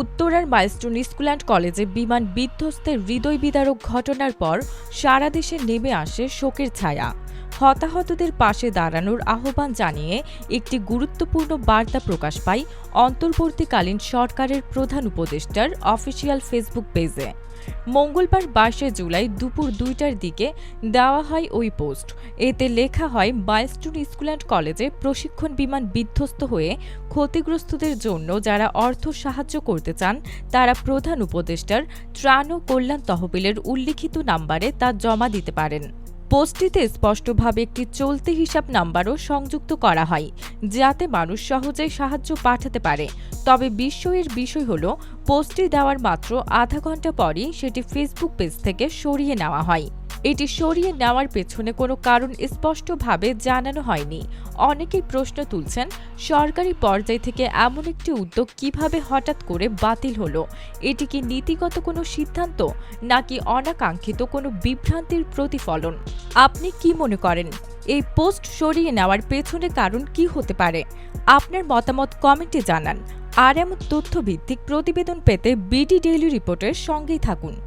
উত্তরার milestone school and কলেজে বিমান বিধ্বস্তের হৃদয় বিদারক ঘটনার পর সারা দেশে নেমে আসে শোকের ছায়া। হতাহতদের পাশে দাঁড়ানোর আহ্বান জানিয়ে একটি গুরুত্বপূর্ণ বার্তা প্রকাশ পায় অন্তর্বর্তীকালীন সরকারের প্রধান উপদেষ্টার অফিসিয়াল ফেসবুক পেজে। মঙ্গলবার বাইশে জুলাই দুপুর দুইটার দিকে দেওয়া হয় ওই পোস্ট। এতে লেখা হয়, মাইলস্টোন স্কুল অ্যান্ড কলেজে প্রশিক্ষণ বিমান বিধ্বস্ত হয়ে ক্ষতিগ্রস্তদের জন্য যারা অর্থ সাহায্য করতে চান, তারা প্রধান উপদেষ্টার ত্রাণ ও কল্যাণ তহবিলের উল্লিখিত নাম্বারে তা জমা দিতে পারেন। পোস্টটিতে স্পষ্টভাবে একটি চলতি হিসাব নাম্বারও সংযুক্ত করা হয়, যাতে মানুষ সহজেই সাহায্য পাঠাতে পারে। তবে বিস্ময়ের বিষয় হল, পোস্টটি দেওয়ার মাত্র আধা ঘণ্টা পরই সেটি ফেসবুক পেজ থেকে সরিয়ে নেওয়া হয়। এটি সরিয়ে নেওয়ার পেছনে কোনো কারণ স্পষ্টভাবে জানানো হয়নি। অনেকেই প্রশ্ন তুলছেন, সরকারি পর্যায় থেকে এমন একটি উদ্যোগ কীভাবে হঠাৎ করে বাতিল হলো? এটি কি নীতিগত কোনো সিদ্ধান্ত, নাকি অনাকাঙ্ক্ষিত কোনো বিভ্রান্তির প্রতিফলন? আপনি কি মনে করেন, এই পোস্ট সরিয়ে নেওয়ার পেছনে কারণ কি হতে পারে? আপনার মতামত কমেন্টে জানান। আর এমন তথ্যভিত্তিক প্রতিবেদন পেতে বিডি ডেইলি রিপোর্টের সঙ্গেই থাকুন।